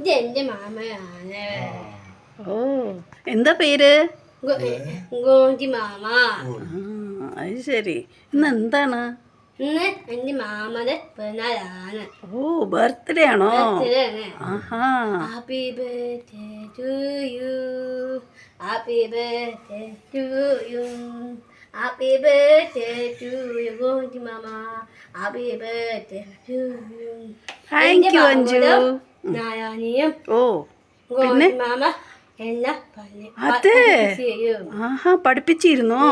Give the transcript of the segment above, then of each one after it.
ഇതെന്റെ മാമയാണ്. ഓ എന്താ പേര്? ഗോണ്ടി മാമ. അത് ശരി. ഇന്ന് എന്താണ്? ഇന്ന് എന്റെ മാമയുടെ പിറന്നാളാണ്. ഓ ബർത്ത്ഡേ ആണോ? Happy birthday to you happy birthday to you happy birthday to you gondii mama. Happy birthday to you thank you Anju. നാരായണിയും ഓ എല്ലാം അതെ. ആഹാ പഠിപ്പിച്ചിരുന്നോ?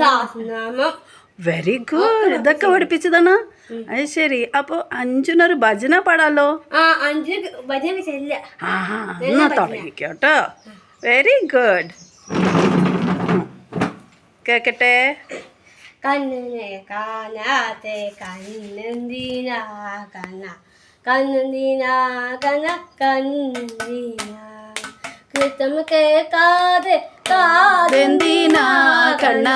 സഹസ്രനാമം വെരി ഗുഡ് ഇതൊക്കെ പഠിപ്പിച്ചതാണ്. അത് ശരി. അപ്പൊ അഞ്ജുനൊരു ഭജന പാടാലോ? ആഹാ എന്നാ തുടങ്ങിക്കോട്ടോ. വെരി ഗുഡ് കേക്കട്ടെ? കണ്ണിനെ കാണാതെ കണ്ണെന്തിനാ കണ്ണ കണ്ണെന്തിനാ കന കണ്ണെന്തിനാ കൃത്യം കേൾക്കാതെ കാതെന്തിനാ കണ്ണ?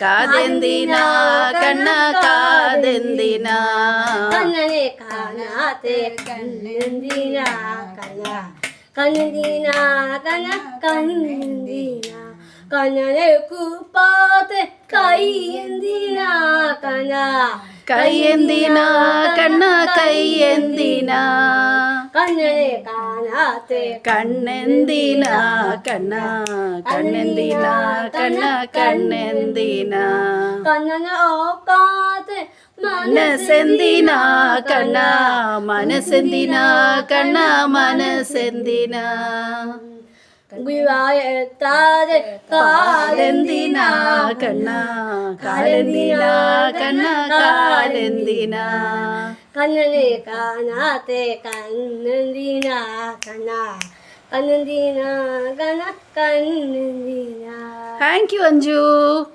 കാതെന്തിനാ കണ്ണ? കാതെന്തിനാ? കണ്ണനെ കാണാതെ കണ്ണെന്തിനാ കണ്ണ? കണ്ണെന്തിനാ കണ്ണ? കണ്ണെന്തിനാ? കണ്ണനെ കൂപ്പാതെ കൈ എന്തിനാ കണ്ണ? കയ്യെന്തിനാ കണ്ണ കയ്യെന്തിനാ കണ്ണേ കാണാത്തെ കണ്ണെന്തിനാ? കണ്ണ കണ്ണെന്തിനാ? കണ്ണ കണ്ണെന്തിനാ? കണ്ണനെ ഓക്കാതെ മനസ്സെന്തിനാ? കണ്ണ മനസ്സെന്തിനാ? കണ്ണ മനസ്സെന്തിനാ? കാലെന്തിനാ കണ്ണ? കാലെന്തിനാ കണ്ണ? കാലെന്തിനാ? കണ്ണനെ കാണാത്തെ കണ്ണെന്തിനാ കണ്ണ? കണ്ണെന്തിനാ കണ്ണ? കണ്ണെന്തിനാ? Thank you Anju.